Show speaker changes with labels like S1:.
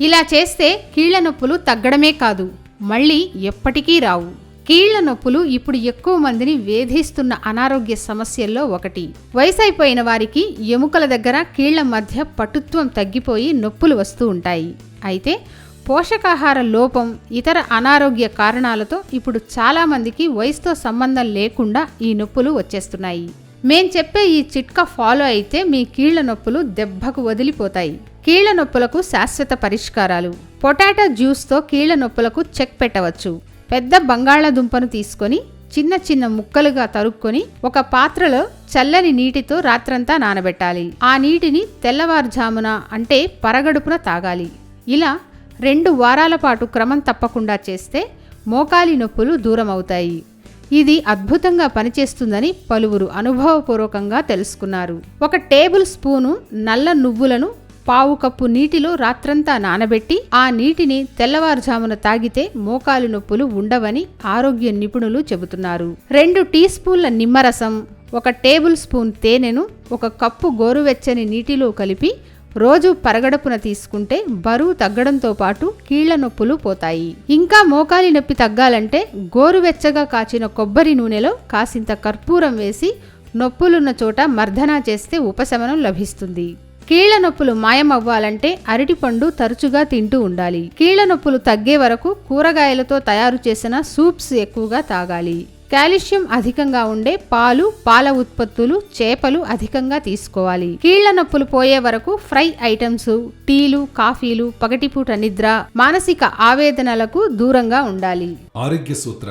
S1: ఇలా చేస్తే కీళ్ళ నొప్పులు తగ్గడమే కాదు మళ్ళీ ఎప్పటికీ రావు. కీళ్ళ నొప్పులు ఇప్పుడు ఎక్కువ మందిని వేధిస్తున్న అనారోగ్య సమస్యల్లో ఒకటి. వయసైపోయిన వారికి ఎముకల దగ్గర కీళ్ళ మధ్య పటుత్వం తగ్గిపోయి నొప్పులు వస్తూ ఉంటాయి. అయితే పోషకాహార లోపం ఇతర అనారోగ్య కారణాలతో ఇప్పుడు చాలామందికి వయసుతో సంబంధం లేకుండా ఈ నొప్పులు వచ్చేస్తున్నాయి. మేం చెప్పే ఈ చిట్కా ఫాలో అయితే మీ కీళ్ళ నొప్పులు దెబ్బకు వదిలిపోతాయి. కీళ్ళ నొప్పులకు శాశ్వత పరిష్కారాలు. పొటాటో జ్యూస్తో కీళ్ళ నొప్పులకు చెక్ పెట్టవచ్చు. పెద్ద బంగాళాదుంపను తీసుకొని చిన్న చిన్న ముక్కలుగా తరుక్కొని ఒక పాత్రలో చల్లని నీటితో రాత్రంతా నానబెట్టాలి. ఆ నీటిని తెల్లవారుజామున అంటే పరగడుపున తాగాలి. ఇలా రెండు వారాల పాటు క్రమం తప్పకుండా చేస్తే మోకాలి నొప్పులు దూరం అవుతాయి ఇది అద్భుతంగా పనిచేస్తుందని పలువురు అనుభవపూర్వకంగా తెలుసుకున్నారు. ఒక టేబుల్ స్పూను నల్ల నువ్వులను పావు కప్పు నీటిలో రాత్రంతా నానబెట్టి ఆ నీటిని తెల్లవారుజామున తాగితే మోకాలు నొప్పులు ఉండవని ఆరోగ్య నిపుణులు చెబుతున్నారు. రెండు టీ స్పూన్ల నిమ్మరసం ఒక టేబుల్ స్పూన్ తేనెను ఒక కప్పు గోరువెచ్చని నీటిలో కలిపి రోజు పరగడుపున తీసుకుంటే బరువు తగ్గడంతో పాటు కీళ్ళ నొప్పులు పోతాయి. ఇంకా మోకాలి నొప్పి తగ్గాలంటే గోరువెచ్చగా కాచిన కొబ్బరి నూనెలో కాసింత కర్పూరం వేసి నొప్పులున్న చోట మర్దనా చేస్తే ఉపశమనం లభిస్తుంది. కీళ్ళ నొప్పులు మాయమవ్వాలంటే అరటిపండు తరచుగా తింటూ ఉండాలి. కీళ్ళ నొప్పులు తగ్గే వరకు కూరగాయలతో తయారు చేసిన సూప్స్ ఎక్కువగా తాగాలి. కాల్షియం అధికంగా ఉండే పాలు పాల ఉత్పత్తులు చేపలు అధికంగా తీసుకోవాలి. కీళ్ళ నొప్పులు పోయే వరకు ఫ్రై ఐటమ్స్ టీలు కాఫీలు పగటిపూట నిద్ర మానసిక ఆవేదనలకు దూరంగా ఉండాలి.
S2: ఆరోగ్య సూత్ర